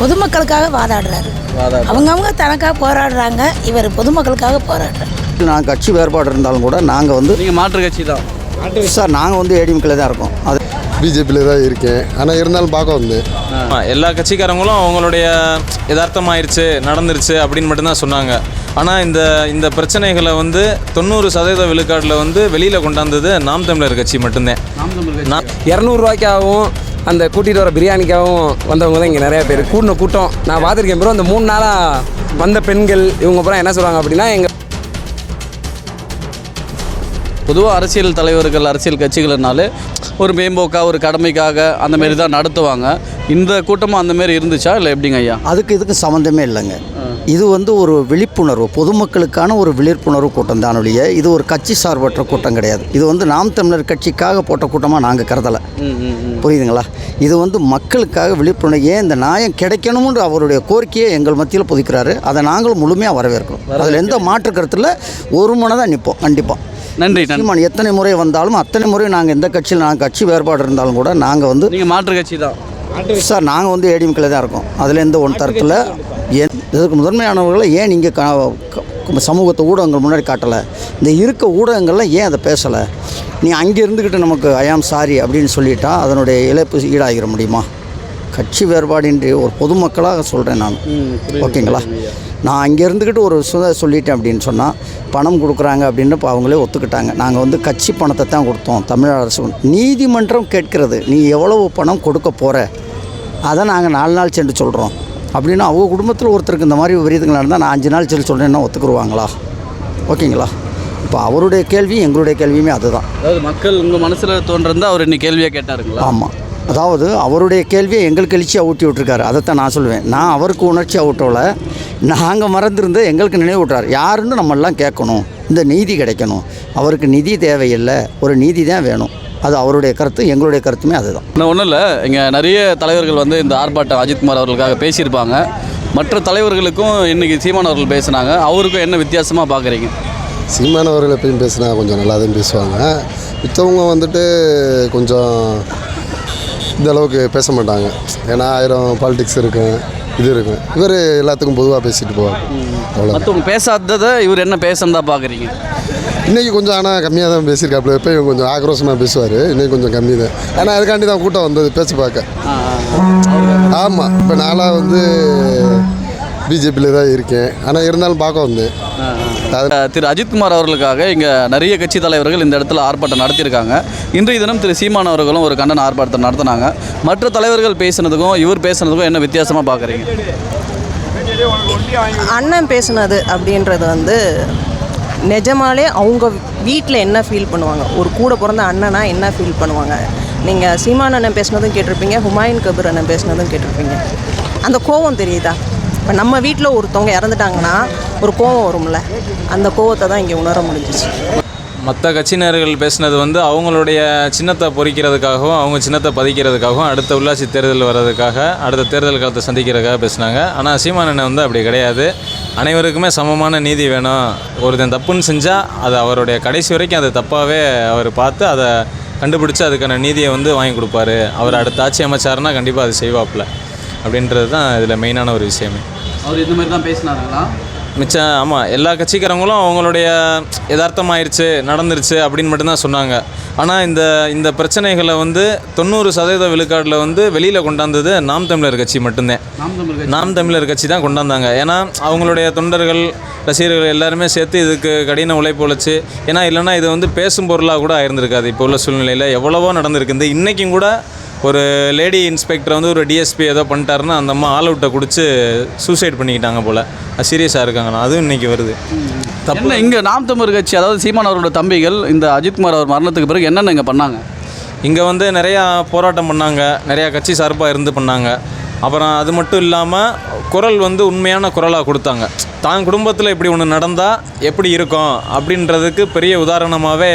பொதுமக்களுக்காக வாதாடுறாரு. அவங்கவுங்க தனக்காக போராடுறாங்க இவர் பொதுமக்களுக்காக போராடுறாரு. நான் கட்சி வேறுபாடு இருந்தாலும் கூட நாங்கள் வந்து நீங்கள் மாற்று கட்சி தான். சார் நாங்கள் வந்து ஏடிஎம்கில் தான் இருக்கோம். அது பிஜேபியில் தான் இருக்கேன். ஆனால் இருந்தாலும் பார்க்க வந்தேன். ஆமா, எல்லா கட்சிக்காரங்களும் அவங்களுடைய யதார்த்தமாயிருச்சு நடந்துருச்சு அப்படின்னு மட்டும்தான் சொன்னாங்க. ஆனால் இந்த இந்த பிரச்சனைகளை வந்து தொண்ணூறு சதவீத விழுக்காட்டில் வந்து வெளியில் கொண்டாந்தது நாம் தமிழர் கட்சி மட்டும்தான். இரநூறுவாய்க்காகவும் அந்த கூட்டிகிட்டு வர பிரியாணிக்காகவும் வந்தவங்க தான் இங்கே நிறைய பேர். கூட்டின கூட்டம். நான் பார்த்துருக்கேன் ப்ரோ அந்த மூணு நாளாக வந்த பெண்கள் இவங்க அப்புறம் என்ன சொல்கிறாங்க அப்படின்னா எங்கள் பொதுவாக அரசியல் தலைவர்கள் அரசியல் கட்சிகள்னாலே ஒரு மேம்போக்கா ஒரு கடமைக்காக அந்த மாதிரி தான் நடத்துவாங்க. இந்த கூட்டமும் அந்த மாதிரி இருந்துச்சா? இல்லை எப்படிங்க ஐயா? அதுக்கு இதுக்கு சம்மந்தமே இல்லைங்க. இது வந்து ஒரு விழிப்புணர்வு பொதுமக்களுக்கான ஒரு விழிப்புணர்வு கூட்டம் தான் ஒழிய இது ஒரு கட்சி சார்பற்ற கூட்டம் கிடையாது. இது வந்து நாம் தமிழர் கட்சிக்காக போட்ட கூட்டமாக நாங்கள் கருதலை. புரியுதுங்களா? இது வந்து மக்களுக்காக விழிப்புணர்வு ஏன் இந்த நியாயம் கிடைக்கணும்னு அவருடைய கோரிக்கையை எங்கள் மத்தியில் புதிக்கிறாரு. அதை நாங்களும் முழுமையாக வரவேற்கிறோம். அதில் எந்த மாற்று கருத்தில் ஒரு மனதாக நிற்போம் கண்டிப்பாக நன்றி நன்றி. சீமான் எத்தனை முறை வந்தாலும் அத்தனை முறை நாங்கள் எந்த கட்சியில் நாங்கள் கட்சி வேறுபாடு இருந்தாலும் கூட நாங்கள் வந்து நீங்கள் மாற்று கட்சி தான். சார் நாங்கள் வந்து ஏடிஎம்கில் தான் இருக்கோம். அதில் எந்த ஒன் தரத்தில் ஏன் இதுக்கு முதன்மையானவர்களை ஏன் நீங்கள் க சமூகத்தை ஊடகங்கள் முன்னாடி காட்டலை? இந்த இருக்க ஊடகங்கள்லாம் ஏன் அதை பேசலை? நீ அங்கே இருந்துக்கிட்டு நமக்கு ஐயாம் சாரி அப்படின்னு சொல்லிட்டா அதனுடைய இழப்பு ஈடாகிற முடியுமா? கட்சி வேறுபாடின்றி ஒரு பொதுமக்களாக சொல்கிறேன் நான். ஓகேங்களா? நான் அங்கே இருந்துக்கிட்டு ஒரு சுத சொல்லிட்டேன் அப்படின்னு சொன்னால் பணம் கொடுக்குறாங்க அப்படின்னு இப்போ அவங்களே ஒத்துக்கிட்டாங்க. நாங்கள் வந்து கட்சி பணத்தை தான் கொடுத்தோம் தமிழ் அரசு நீதிமன்றம் கேட்கிறது நீ எவ்வளவு பணம் கொடுக்க போகிற அதை நாங்கள் நாலு நாள் சென்று சொல்கிறோம் அப்படின்னா அவங்க குடும்பத்தில் ஒருத்தருக்கு இந்த மாதிரி விபரீதங்கள் நடந்தால் நான் அஞ்சு நாள் சென்று சொல்கிறேன்னா ஒத்துக்குருவாங்களா? ஓகேங்களா? இப்போ அவருடைய கேள்வி எங்களுடைய கேள்வியுமே அதுதான். அதாவது மக்கள் உங்கள் மனசில் தோன்றதா அவர் இன்னைக்கு கேள்வியாக கேட்டாருங்களா? ஆமாம் அதாவது அவருடைய கேள்வியை எங்களுக்கு எழுச்சியாக ஊட்டி விட்டுருக்காரு. அதைத்தான் நான் சொல்லுவேன் நான் அவருக்கு உணர்ச்சியாக ஊட்டல நாங்கள் மறந்துருந்து எங்களுக்கு நினைவு விட்றாரு யாருன்னு நம்மெல்லாம் கேட்கணும். இந்த நீதி கிடைக்கணும். அவருக்கு நிதி தேவையில்லை. ஒரு நீதி தான் வேணும். அது அவருடைய கருத்து எங்களுடைய கருத்துமே அதுதான். இன்னும் ஒன்றும் இல்லை. இங்கே நிறைய தலைவர்கள் வந்து இந்த ஆர்ப்பாட்டம் அஜித்குமார் அவர்களுக்காக பேசியிருப்பாங்க. மற்ற தலைவர்களுக்கும் இன்றைக்கி சீமான் அவர்கள் பேசுனாங்க. அவருக்கும் என்ன வித்தியாசமாக பார்க்குறீங்க சீமான் அவர்கள் எப்பயும் பேசினா கொஞ்சம் நல்லா தான் பேசுவாங்க. மித்தவங்க வந்துட்டு கொஞ்சம் இந்த அளவுக்கு பேச மாட்டாங்க. ஏன்னா ஆயிரம் பாலிடிக்ஸ் இருக்கும் இது இருக்கும் இவர் எல்லாத்துக்கும் பொதுவாக பேசிட்டு போவார். அவ்வளோ மற்றவங்க பேசாததை இவர் என்ன பேசணும் தான் பார்க்குறீங்க இன்றைக்கி கொஞ்சம் ஆனால் கம்மியாக தான் பேசியிருக்காப்புல. எப்பயும் கொஞ்சம் ஆக்ரோஷமாக பேசுவார். இன்றைக்கி கொஞ்சம் கம்மி தான். ஏன்னா அதுக்காண்டி தான் கூட்டம் வந்தது பேச்சு பார்க்க. ஆமாம் இப்போ நாளாக வந்து பிஜேபியில் தான் இருக்கேன். ஆனால் இருந்தாலும் பார்க்க வந்தேன். திரு அஜித்குமார் அவர்களுக்காக இங்கே நிறைய கட்சி தலைவர்கள் இந்த இடத்துல ஆர்ப்பாட்டம் நடத்தியிருக்காங்க. இன்றைய தினம் திரு சீமான் அவர்களும் ஒரு கண்டன ஆர்ப்பாட்டத்தை நடத்தினாங்க. மற்ற தலைவர்கள் பேசுனதுக்கும் இவர் பேசுனதுக்கும் என்ன வித்தியாசமாக பார்க்குறீங்க? அண்ணன் பேசுனது அப்படின்றது வந்து நிஜமாலே அவங்க வீட்டில் என்ன ஃபீல் பண்ணுவாங்க? ஒரு கூட பிறந்த அண்ணனா என்ன ஃபீல் பண்ணுவாங்க? நீங்கள் சீமான் அண்ணன் பேசுனதும் கேட்டிருப்பீங்க ஹுமாயூன் கபீர் அண்ணன் பேசினதும் கேட்டிருப்பீங்க. அந்த கோவம் தெரியுதா? இப்போ நம்ம வீட்டில் ஒருத்தவங்க இறந்துட்டாங்கன்னா ஒரு கோவம் வரும்ல? அந்த கோவத்தை தான் இங்கே உணர முடிஞ்சிச்சு. மற்ற கட்சியினர்கள் பேசினது வந்து அவங்களுடைய சின்னத்தை பொறிக்கிறதுக்காகவும் அவங்க சின்னத்தை பதிக்கிறதுக்காகவும் அடுத்த உள்ளாட்சி தேர்தல் வர்றதுக்காக அடுத்த தேர்தல் காலத்தை சந்திக்கிறதுக்காக பேசினாங்க. ஆனால் சீமானனை வந்து அப்படி கிடையாது. அனைவருக்குமே சமமான நீதி வேணும். ஒருத்தன் தப்புன்னு செஞ்சால் அது அவருடைய கடைசி வரைக்கும் அதை தப்பாகவே அவர் பார்த்து அதை கண்டுபிடிச்சு அதுக்கான நீதியை வந்து வாங்கி கொடுப்பாரு. அவர் அடுத்த ஆட்சி அமைச்சாருன்னா கண்டிப்பாக அது செய்வாப்பில். அப்படின்றது தான் இதில் மெயினான ஒரு விஷயமே. அவர் இந்த மாதிரி தான் பேசினாருங்களா? மிச்சம் ஆமாம் எல்லா கட்சிக்காரங்களும் அவங்களுடைய யதார்த்தமாயிருச்சு நடந்துருச்சு அப்படின்னு மட்டும்தான் சொன்னாங்க. ஆனால் இந்த இந்த பிரச்சனைகளை வந்து தொண்ணூறு சதவீத விழுக்காட்டில் வந்து வெளியில் கொண்டாந்தது நாம் தமிழர் கட்சி மட்டும்தான். நாம் தமிழ் நாம் தமிழர் கட்சி தான் கொண்டாந்தாங்க. ஏன்னா அவங்களுடைய தொண்டர்கள் ரசிகர்கள் எல்லாருமே சேர்த்து இதுக்கு கடின உழைப்பு உழைச்சு ஏன்னா இல்லைன்னா இது வந்து பேசும் பொருளாக கூட ஆயிருந்திருக்காது. இப்போ உள்ள சூழ்நிலையில் எவ்வளவோ நடந்திருக்கு. இந்த இன்றைக்கும் கூட ஒரு லேடி இன்ஸ்பெக்டர் வந்து ஒரு டிஎஸ்பி ஏதோ பண்ணிட்டாருன்னா அந்த அம்மா ஆல் அவுட்டை குடிச்சு சூசைட் பண்ணிக்கிட்டாங்க போல். அது சீரியஸாக இருக்காங்கண்ணா. அதுவும் இன்றைக்கி வருது. தப்பு இங்கே நாம் தமிழ் கட்சி அதாவது சீமான் அவர்களோட தம்பிகள் இந்த அஜித்குமார் அவர் மரணத்துக்கு பிறகு என்னென்ன இங்கே பண்ணாங்க? இங்கே வந்து நிறையா போராட்டம் பண்ணாங்க. நிறையா கட்சி சார்பாக இருந்து பண்ணாங்க. அப்புறம் அது மட்டும் இல்லாமல் குரல் வந்து உண்மையான குரலாக கொடுத்தாங்க. தான் குடும்பத்தில் இப்படி ஒன்று நடந்தால் எப்படி இருக்கும் அப்படின்றதுக்கு பெரிய உதாரணமாகவே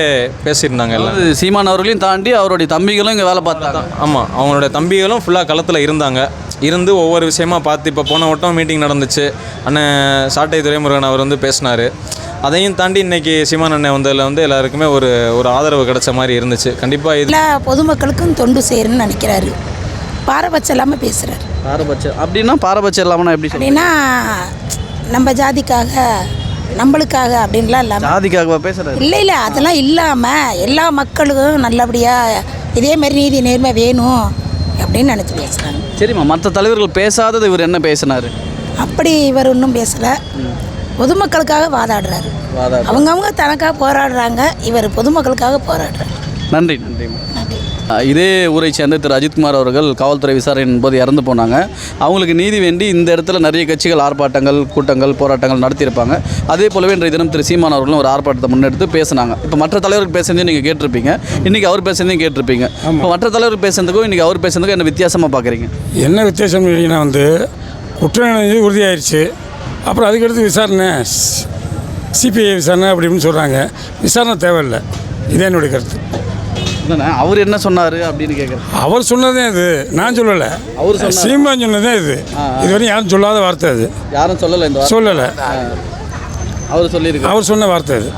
பேசியிருந்தாங்க எல்லாம். சீமான் அவர்களையும் தாண்டி அவருடைய தம்பிகளும் இங்கே வேலை பார்த்தாங்க. ஆமாம் அவங்களுடைய தம்பிகளும் ஃபுல்லாக களத்தில் இருந்தாங்க. இருந்து ஒவ்வொரு விஷயமா பார்த்து இப்போ போன வட்டம் மீட்டிங் நடந்துச்சு. அண்ணன் சாட்டை துரைமுருகன் அவர் வந்து பேசினார். அதையும் தாண்டி இன்னைக்கு சீமான் அண்ணன் வந்ததில் வந்து எல்லாருக்குமே ஒரு ஒரு ஆதரவு கிடைச்ச மாதிரி இருந்துச்சு. கண்டிப்பாக இது எல்லா பொதுமக்களுக்கும் தொண்டு செய்யணும்னு நினைக்கிறாரு. பாரபட்சம் இல்லாமல் பேசுகிறார் பாரபட்சம். அப்படின்னா பாரபட்சம் இல்லாமல் எப்படி? அப்படின்னா நம்ம ஜாதிக்காக நம்மளுக்காக அப்படின்லாம் இல்லாமல் ஜாதிக்காகவா பேசுகிறாரு இல்லை இல்லை அதெல்லாம் இல்லாமல் எல்லா மக்களுக்கும் நல்லபடியாக இதே மாதிரி நீதி நேர்மை வேணும் அப்படின்னு நினச்சி பேசுகிறாங்க சரிம்மா மற்ற தலைவர்கள் பேசாதது இவர் என்ன பேசினார்? அப்படி இவர் ஒன்றும் பேசலை. பொதுமக்களுக்காக வாதாடுறாரு. வாதாடு அவங்கவுங்க தனக்காக போராடுறாங்க இவர் பொதுமக்களுக்காக போராடுறாரு. நன்றி நன்றிம்மா. இதே ஊரை சேர்ந்த திரு அஜித்குமார் அவர்கள் காவல்துறை விசாரணையின் போது இறந்து போனாங்க. அவங்களுக்கு நீதி வேண்டி இந்த இடத்துல நிறைய கட்சிகள் ஆர்ப்பாட்டங்கள் கூட்டங்கள் போராட்டங்கள் நடத்தியிருப்பாங்க. அதே போலவே இன்றைய தினம் திரு சீமான் அவர்களும் ஒரு ஆர்ப்பாட்டத்தை முன்னெடுத்து பேசினாங்க. இப்போ மற்ற தலைவர்கள் பேசுனதையும் நீங்கள் கேட்டிருப்பீங்க. இன்றைக்கி அவர் பேசுனதையும் கேட்டிருப்பீங்க. இப்போ மற்ற தலைவர்கள் பேசுனதுக்கும் இன்றைக்கி அவர் பேசுனதுக்கும் என்ன வித்தியாசமாக பார்க்குறீங்க என்ன வித்தியாசம் இல்லைன்னா வந்து குற்றம் உறுதியாயிருச்சு. அப்புறம் அதுக்கடுத்து விசாரணை சிபிஐ விசாரணை அப்படி இப்படின்னு சொல்கிறாங்க விசாரணை தேவையில்லை. இதே என்னுடைய கருத்து. இல்லைண்ணா அவர் என்ன சொன்னார் அப்படின்னு கேட்குறேன் அவர் சொன்னதே இது நான் சொல்லலை. அவர் சொன்னாரு. சீமான் சொன்னதே இது. இதுவரையும் யாரும் சொல்லாத வார்த்தை அது. யாரும் சொல்லலை இந்த வார்த்தை. சொல்லலை. அவர் சொல்லியிருக்காரு. அவர் சொன்ன வார்த்தை அது.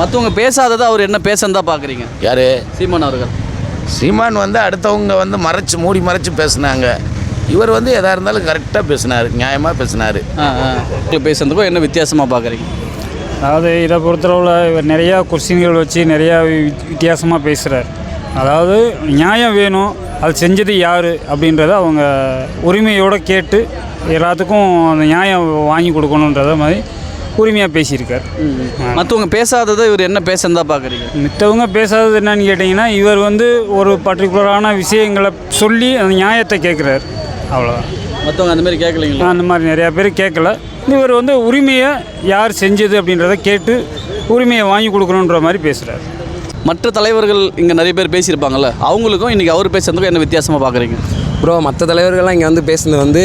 மற்றவங்க பேசாததை அவர் என்ன பேசன்னு தான் பார்க்குறீங்க யார்? சீமான் அவர்கள். சீமான் வந்து அடுத்தவங்க வந்து மறைச்சு மூடி மறைச்சு பேசுனாங்க. இவர் வந்து எதாக இருந்தாலும் கரெக்டாக பேசினார் நியாயமாக பேசினார். பேசுனதுக்கும் என்ன வித்தியாசமாக பார்க்குறீங்க அதாவது இதை பொறுத்தளவில் இவர் நிறையா கொஸ்டின்கள் வச்சு நிறையா வித்தியாசமாக பேசுகிறார் அதாவது நியாயம் வேணும் அது செஞ்சது யார் அப்படின்றத அவங்க உரிமையோடு கேட்டு எல்லாத்துக்கும் அந்த நியாயம் வாங்கி கொடுக்கணுன்றத மாதிரி உரிமையாக பேசியிருக்கார். மற்றவங்க பேசாததை இவர் என்ன பேசன்னு தான் பார்க்குறீங்க மித்தவங்க பேசாதது என்னன்னு கேட்டிங்கன்னா இவர் வந்து ஒரு பர்டிகுலரான விஷயங்களை சொல்லி அந்த நியாயத்தை கேட்குறாரு அவ்வளோதான் மற்றவங்க அந்த மாதிரி கேட்கலீங்களா அந்த மாதிரி நிறையா பேர் கேட்கல இவர் வந்து உரிமையை யார் செஞ்சது அப்படின்றத கேட்டு உரிமையை வாங்கி கொடுக்கணுன்ற மாதிரி பேசுகிறார் மற்ற தலைவர்கள் இங்கே நிறைய பேர் பேசியிருப்பாங்கல்ல அவங்களுக்கும் இன்றைக்கி அவர் பேசுறதுக்கும் என்ன வித்தியாசமாக பார்க்குறீங்க ப்ரோ மற்ற தலைவர்கள்லாம் இங்கே வந்து பேசுனது வந்து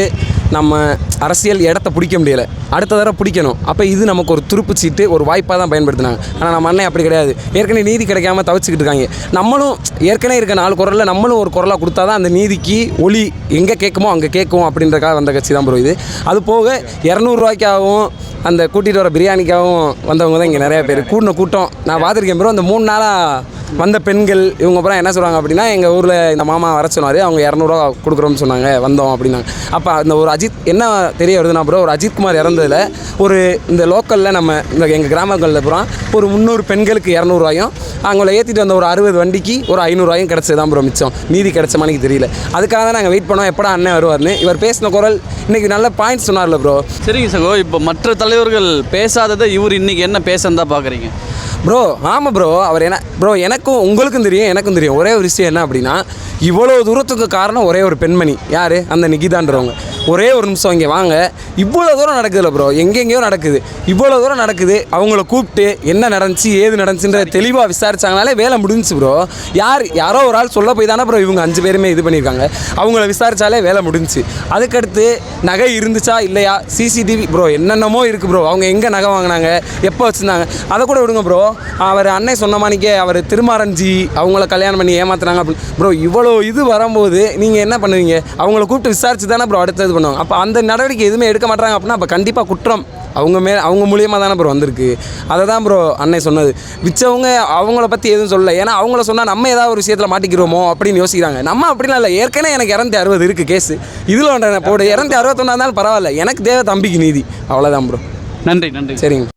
நம்ம அரசியல் இடத்த பிடிக்க முடியல. அடுத்த தடவை பிடிக்கணும். அப்போ இது நமக்கு ஒரு துருப்பு சீட்டு ஒரு வாய்ப்பாக தான் பயன்படுத்தினாங்க. ஆனால் நம்ம அண்ணன் அப்படி கிடையாது. ஏற்கனவே நீதி கிடைக்காம தவிச்சிக்கிட்டு இருக்காங்க. நம்மளும் ஏற்கனவே இருக்க நாலு குரலில் நம்மளும் ஒரு குரலாக கொடுத்தா தான் அந்த நீதிக்கு ஒளி எங்கே கேட்குமோ அங்கே கேட்கும் அப்படின்றக்காக வந்த கட்சி தான் ப்ரோ இது. அது போக இரநூறுவாய்க்காகவும் அந்த கூட்டிகிட்டு வர பிரியாணிக்காகவும் வந்தவங்க தான் இங்கே நிறைய பேர். கூட்டின கூட்டம். நான் பார்த்துருக்கேன் ப்ரோ அந்த மூணு நாளாக வந்த பெண்கள் இவங்க அப்புறம் என்ன சொல்கிறாங்க அப்படின்னா எங்கள் ஊரில் இந்த மாமா வர சொன்னார் அவங்க இரநூறுவா கொடுக்குறோம்னு சொன்னாங்க வந்தோம் அப்படின்னாங்க. அப்போ அந்த ஒரு அஜித் என்ன தெரிய வருதுன்னா ப்ரோ ஒரு அஜித்குமார் இறந்ததில் ஒரு இந்த லோக்கலில் நம்ம இந்த எங்கள் கிராமங்களில் அப்புறம் ஒரு முந்நூறு பெண்களுக்கு இரநூறுவாயும் அவங்கள ஏற்றிட்டு வந்த ஒரு அறுபது வண்டிக்கு ஒரு ஐநூறுவாயும் கிடச்சது தான் ப்ரோ மிச்சம். நீதி கிடச்ச மணிக்கு தெரியல. அதுக்காக தான் நாங்கள் வெயிட் பண்ணோம் எப்படா அண்ணன் வருவார்னு இவர் பேசின குரல் இன்றைக்கி நல்ல பாயிண்ட் சொன்னார்ல ப்ரோ சரிங்க சகோ இப்போ மற்ற தலைவர்கள் பேசாததை இவர் இன்றைக்கி என்ன பேசன்னு தான் பார்க்குறீங்க ப்ரோ ஆமாம் ப்ரோ அவர் என்ன ப்ரோ எனக்கும் உங்களுக்கும் தெரியும் எனக்கும் தெரியும். ஒரே ஒரு விஷயம் என்ன அப்படின்னா இவ்வளோ தூரத்துக்கு காரணம் ஒரே ஒரு பெண்மணி. யார்? அந்த நிகிதான்றவங்க. ஒரே ஒரு நிமிஷம் இங்கே வாங்க. இவ்வளோ தூரம் நடக்குதுல்ல ப்ரோ எங்கெங்கேயோ நடக்குது. இவ்வளோ தூரம் நடக்குது. அவங்கள கூப்பிட்டு என்ன நடந்துச்சு ஏது நடந்துச்சுன்ற தெளிவாக விசாரிச்சாங்கனாலே வேலை முடிஞ்சுச்சு ப்ரோ யார் யாரோ ஒரு ஆள் சொல்ல போய் தானே ப்ரோ இவங்க அஞ்சு பேருமே இது பண்ணியிருக்காங்க. அவங்கள விசாரித்தாலே வேலை முடிஞ்சிச்சு. அதுக்கடுத்து நகை இருந்துச்சா இல்லையா? சிசிடிவி ப்ரோ என்னென்னமோ இருக்குது ப்ரோ அவங்க எங்கே நகை வாங்கினாங்க? எப்போ வச்சுருந்தாங்க? அதை கூட விடுங்க ப்ரோ அவர் அன்னை சொன்ன மாணிக்கே அவர் திருமாரஞ்சி அவங்கள கல்யாணம் பண்ணி ஏமாத்துனாங்க அப்படின்னு. ப்ரோ இவ்வளோ இது வரும்போது நீங்கள் என்ன பண்ணுவீங்க? அவங்கள கூப்பிட்டு விசாரிச்சு தானே ப்ரோ அடுத்தது பண்ணுவாங்க. அப்போ அந்த நடவடிக்கை எதுவுமே எடுக்க மாட்டாங்க அப்படின்னா அப்போ கண்டிப்பாக குற்றம். அவங்க மே அவங்க மூலியமாக தானே ப்ரோ வந்திருக்கு. அதை தான் ப்ரோ அன்னை சொன்னது. மிச்சவங்க அவங்கள பற்றி எதுவும் சொல்லல. ஏன்னா அவங்கள சொன்னால் நம்ம ஏதாவது ஒரு விஷயத்தில் மாட்டிக்கிறோமோ அப்படின்னு யோசிக்கிறாங்க. நம்ம அப்படிலாம் இல்லை. ஏற்கனவே எனக்கு இரநூத்தி அறுபது இருக்குது கேஸு இதில் ஒன்று போடு இரநூத்தி அறுபத்தொன்னா இருந்தாலும் பரவாயில்ல. எனக்கு தேவை தம்பிக்கு நீதி. அவ்வளோதான் ப்ரோ நன்றி நன்றி. சரிங்க.